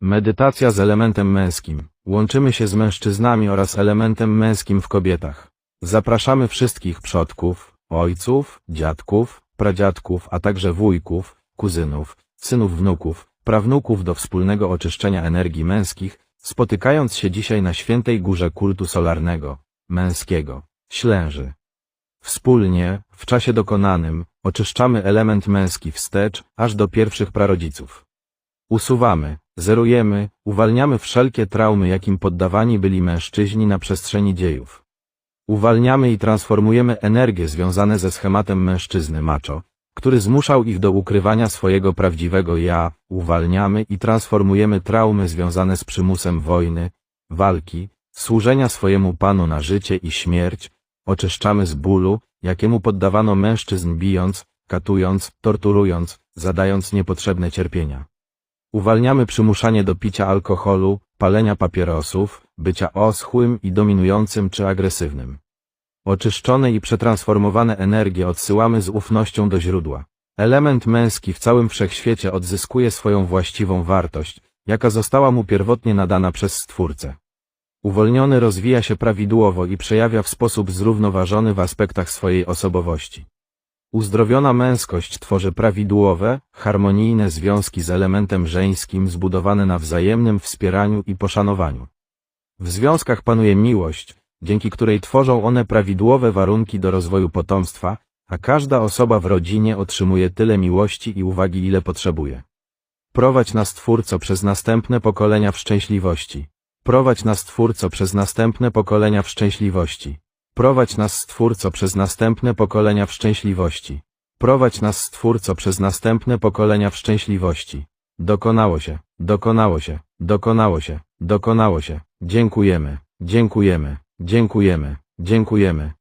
Medytacja z elementem męskim. Łączymy się z mężczyznami oraz elementem męskim w kobietach. Zapraszamy wszystkich przodków, ojców, dziadków, pradziadków, a także wujków, kuzynów, synów wnuków, prawnuków do wspólnego oczyszczenia energii męskich, spotykając się dzisiaj na świętej górze kultu solarnego, męskiego, ślęży. Wspólnie, w czasie dokonanym, oczyszczamy element męski wstecz, aż do pierwszych prarodziców. Usuwamy, zerujemy, uwalniamy wszelkie traumy, jakim poddawani byli mężczyźni na przestrzeni dziejów. Uwalniamy i transformujemy energie związane ze schematem mężczyzny macho, który zmuszał ich do ukrywania swojego prawdziwego ja, uwalniamy i transformujemy traumy związane z przymusem wojny, walki, służenia swojemu panu na życie i śmierć, oczyszczamy z bólu, jakiemu poddawano mężczyzn bijąc, katując, torturując, zadając niepotrzebne cierpienia. Uwalniamy przymuszanie do picia alkoholu, palenia papierosów, bycia oschłym i dominującym czy agresywnym. Oczyszczone i przetransformowane energie odsyłamy z ufnością do źródła. Element męski w całym wszechświecie odzyskuje swoją właściwą wartość, jaka została mu pierwotnie nadana przez Stwórcę. Uwolniony rozwija się prawidłowo i przejawia w sposób zrównoważony w aspektach swojej osobowości. Uzdrowiona męskość tworzy prawidłowe, harmonijne związki z elementem żeńskim zbudowane na wzajemnym wspieraniu i poszanowaniu. W związkach panuje miłość, dzięki której tworzą one prawidłowe warunki do rozwoju potomstwa, a każda osoba w rodzinie otrzymuje tyle miłości i uwagi, ile potrzebuje. Prowadź nas Twórco przez następne pokolenia w szczęśliwości. Prowadź nas Twórco przez następne pokolenia w szczęśliwości. Prowadź nas Stwórco przez następne pokolenia w szczęśliwości. Prowadź nas Stwórco przez następne pokolenia w szczęśliwości. Dokonało się, dokonało się, dokonało się, dokonało się. Dziękujemy, dziękujemy, dziękujemy, dziękujemy,